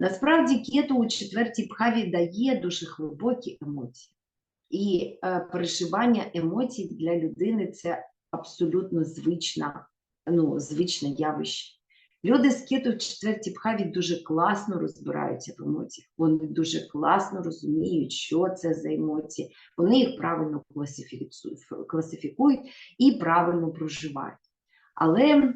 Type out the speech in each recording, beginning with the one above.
Насправді кету у четвертій пхаві дає дуже глибокі емоції. І е, переживання емоцій для людини це абсолютно звична, ну, звичне явище. Люди з кету в четвертій пхаві дуже класно розбираються в емоціях. Вони дуже класно розуміють, що це за емоції. Вони їх правильно класифікують і правильно проживають. Але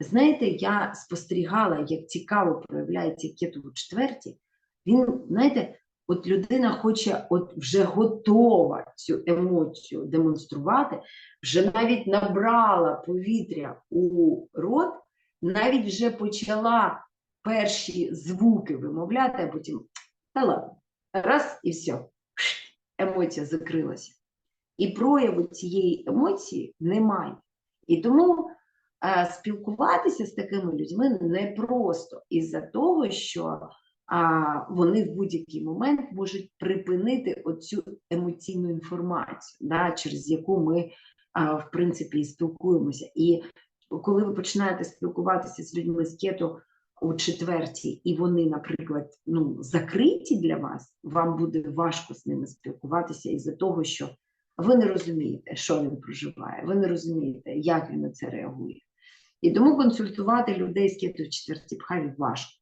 знаєте, я спостерігала, як цікаво проявляється кету у четвертій. Він, знаєте, от людина хоче, от вже готова цю емоцію демонструвати, вже навіть набрала повітря у рот, навіть вже почала перші звуки вимовляти, а потім та ладно, раз і все, емоція закрилася. І прояву цієї емоції немає. І тому спілкуватися з такими людьми непросто із-за того, що а, вони в будь-який момент можуть припинити оцю емоційну інформацію, да, через яку ми, а, в принципі, і спілкуємося. І коли ви починаєте спілкуватися з людьми з кету у четвертій, і вони, наприклад, ну, закриті для вас, вам буде важко з ними спілкуватися із-за того, що ви не розумієте, що він проживає, ви не розумієте, як він на це реагує. І тому консультувати людей з кету в четвертій пхаві важко.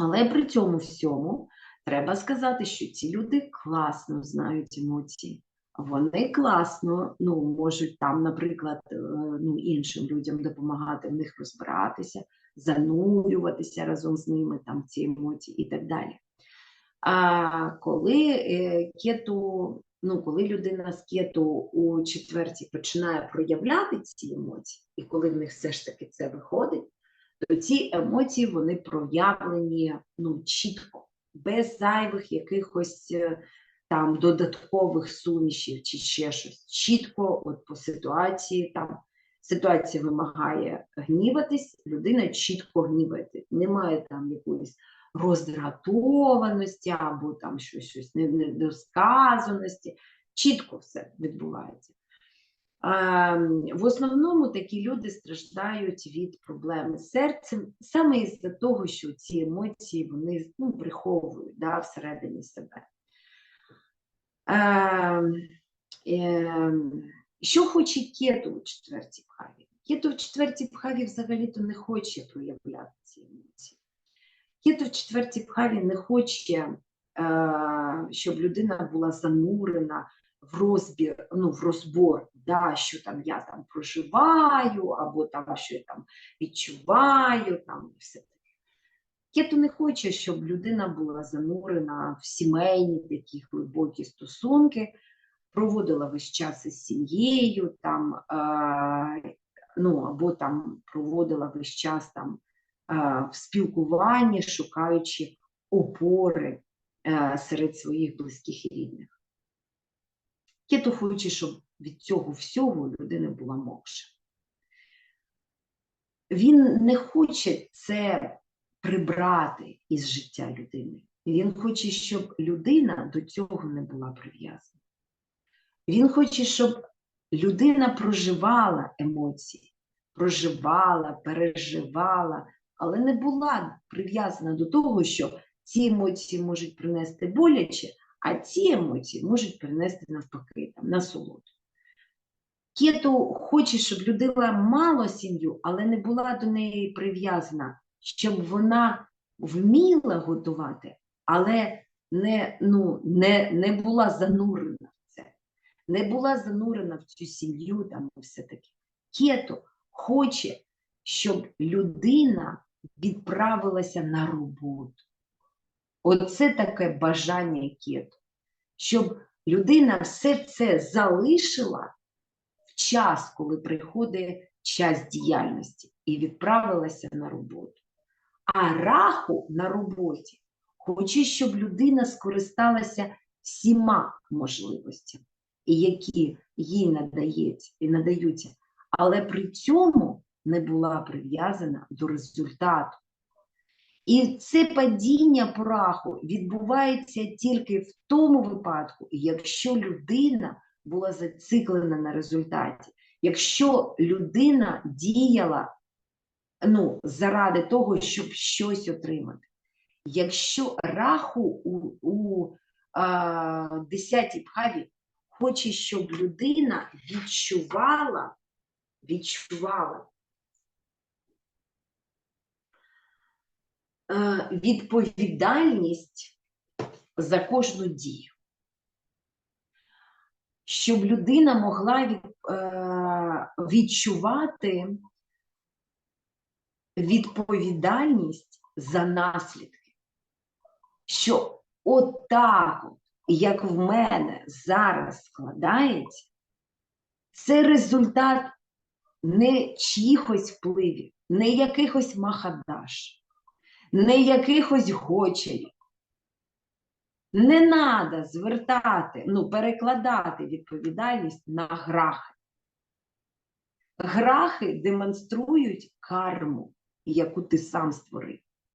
Але при цьому всьому треба сказати, що ці люди класно знають емоції. Вони класно ну, можуть там, наприклад, е, ну, іншим людям допомагати в них розбиратися, занурюватися разом з ними там ці емоції і так далі. А коли кету, ну, коли людина з кету у четвертій починає проявляти ці емоції, і коли в них все ж таки це виходить, то ці емоції вони проявлені ну, чітко, без зайвих якихось е, там додаткових сумішів чи ще щось. Чітко, от по ситуації там ситуація вимагає гніватись, людина чітко гнівається. Немає там якоїсь роздратованості або там щось, щось недосказаності. Чітко все відбувається. Ем, В основному такі люди страждають від проблеми з серцем саме із-за того, що ці емоції вони ну, приховують да, всередині себе. Ем, ем, Що хоче кету у четвертій пхаві? Кету в четвертій пхаві взагалі-то не хоче проявляти ці емоції. Кету в четвертій пхаві не хоче, е, щоб людина була занурена в розбір, ну, в розбор, да, що там я там проживаю, або там що я там відчуваю, там все таке. Кету не хоче, щоб людина була занурена в сімейні такі глибокі стосунки, проводила весь час із сім'єю, там, е, ну, або там проводила весь час там в спілкуванні, шукаючи опори е, серед своїх близьких і рідних. Кету хоче, щоб від цього всього у людини була мокша. Він не хоче це прибрати із життя людини. Він хоче, щоб людина до цього не була прив'язана. Він хоче, щоб людина проживала емоції, проживала, переживала, але не була прив'язана до того, що ці емоції можуть принести боляче, а ці емоції можуть принести навпаки там, насолоду. Кету хоче, щоб людина мала сім'ю, але не була до неї прив'язана, щоб вона вміла готувати, але не, ну, не, не була занурена в це, не була занурена в цю сім'ю там все таке. Кету хоче, щоб людина відправилася на роботу. Оце таке бажання кету, щоб людина все це залишила в час, коли приходить час діяльності, і відправилася на роботу. А раху на роботі хоче, щоб людина скористалася всіма можливостями, які їй надається, і надаються, але при цьому не була прив'язана до результату. І це падіння праху відбувається тільки в тому випадку, якщо людина була зациклена на результаті, якщо людина діяла ну, заради того, щоб щось отримати. Якщо раху у, у а, десятій бхаві хоче, щоб людина відчувала, відчувала е, відповідальність за кожну дію. Щоб людина могла е, відчувати відповідальність за наслідки. Що отак, от, як в мене зараз складається, це результат не чиїхось впливів, не якихось махадаш, не якихось гочерів. Не треба звертати, ну, перекладати відповідальність на грахи. Грахи демонструють карму, яку ти сам створив.